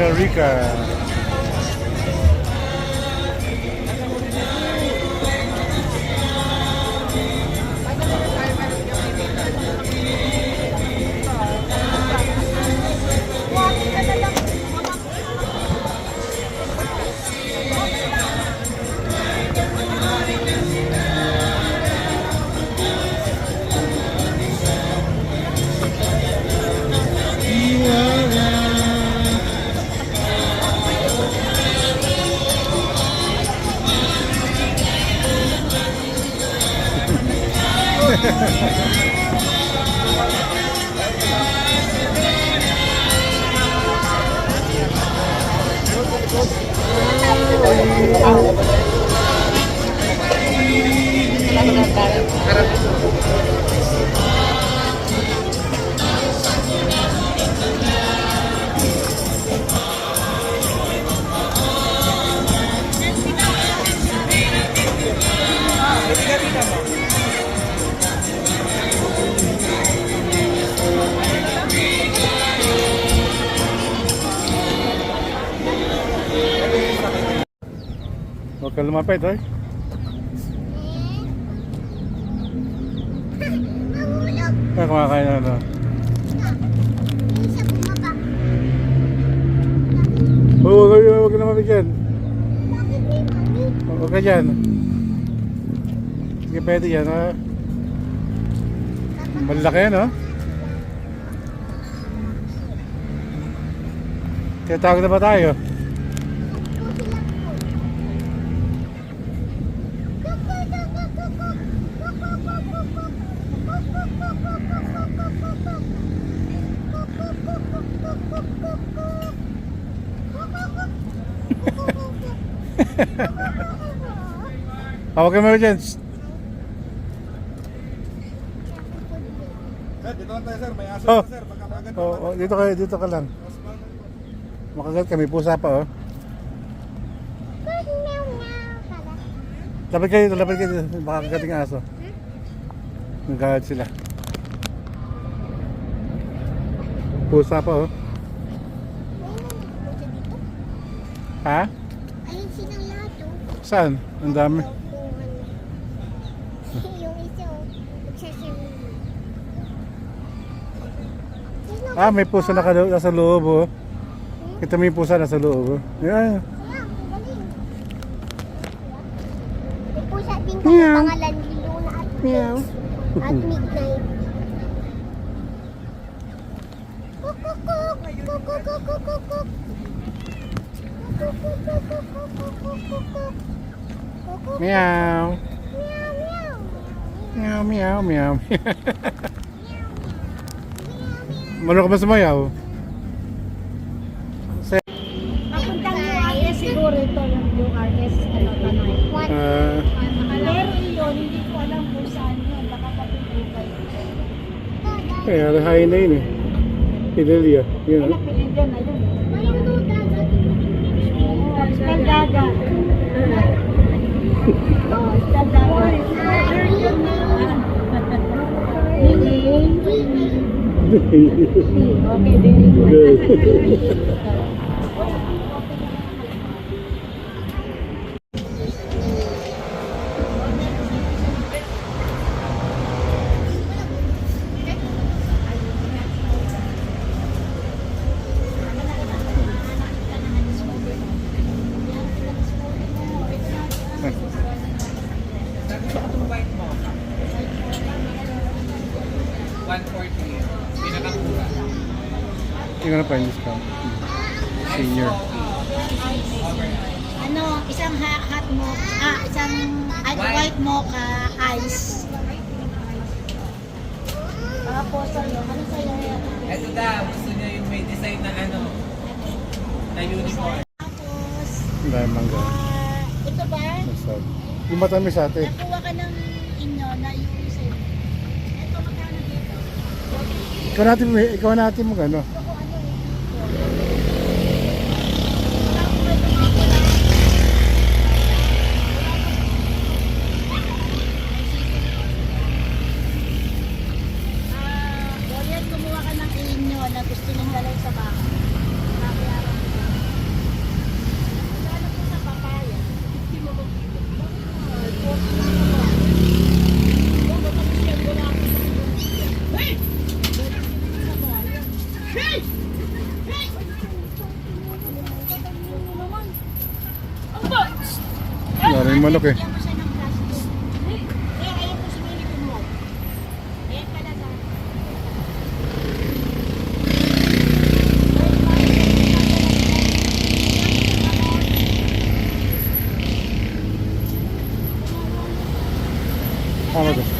Angelica. Ôi, Huwag ka lumapit, hoy. Mahulog. Kaya kumakain na ano. Bumaba. Huwag huwag huwag ka lumapit dyan. Huwag ka dyan. Hindi pwede yan, ha? Malaki yan, ha? Kaya tawag na ba tayo? Hawag ka mo dyan. Shh. Sir, dito lang tayo sir. May aso Oh. sir. Baka maganda. Oh, oh, dito ka, dito ka lang. Makagat kami, pusa pa, oh. Lapit kayo lapit kayo dito. Baka kagating aso. Nagkagat sila. Pusa pa, oh. Ha? Ayun silang lahat oh. Saan? Ang dami. Yung isa oh. Nagsasabi. Sino? Ah, may pusa na nasa loob, oh. Kita mo yung pusa nasa loob, oh. Yan. May pusa din pangalan ni Luna at Meow. aku midnight. Meow. Meow, meow, meow. meow meow meow meow meow Eh, narahain na yun eh. Pidelia. Yun ah. Pidelia na yun. Espaldada. Oh, espaldada. Okay, very good. Good. Tingnan na pa yung discount. Senior. Ano, isang ha- hot mocha, ah, isang ay, white mocha ice. Tapos ano, ano sa'yo yan? Ito daw, gusto niya yung may design na ano, na uniform. Tapos, Ang dahil mangga. ah, ito ba? Masarap. Yung matamis ate. Nakuha ka ng inyo na yung sa'yo. Ito, magkano dito? Ikaw natin, ikaw natin mag ano. Ito na gusto niyang lalay sa baka. Nakiyaran niya. Lalo po sa papaya, 50 mo kilo. Maraming manok eh. আমাদের।